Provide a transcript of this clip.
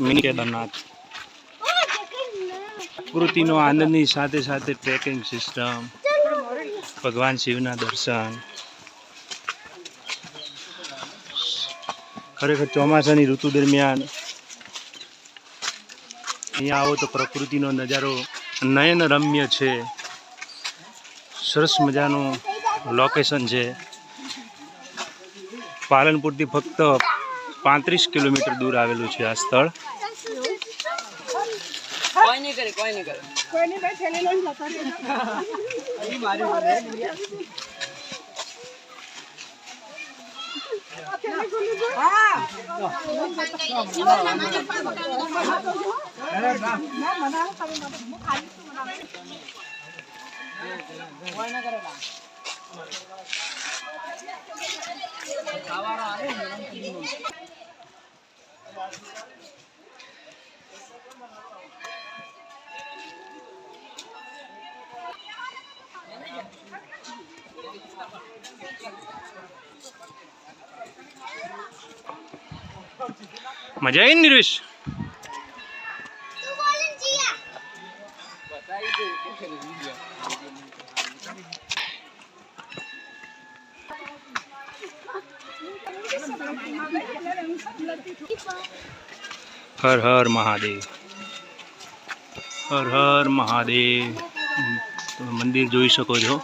Mini Kedarnath. પ્રકૃતિનો આનંદની સાથે સાથે ટ્રેકિંગ સિસ્ટમ, ભગવાન શિવના દર્શન. ખરેખર ચોમાસાની ઋતુ દરમિયાન અહીંયા આવો તો પ્રકૃતિનો નજારો નયન રમ્ય છે. સરસ મજાનું લોકેશન છે. પાલનપુરથી ફક્ત પાંત્રીસ કિલોમીટર દૂર આવેલું છે આ સ્થળ. કોઈ મજા આવી નિર્વેશ? હર હર મહાદેવ હર હર મહાદેવ મંદિર જોઈ શકો છો।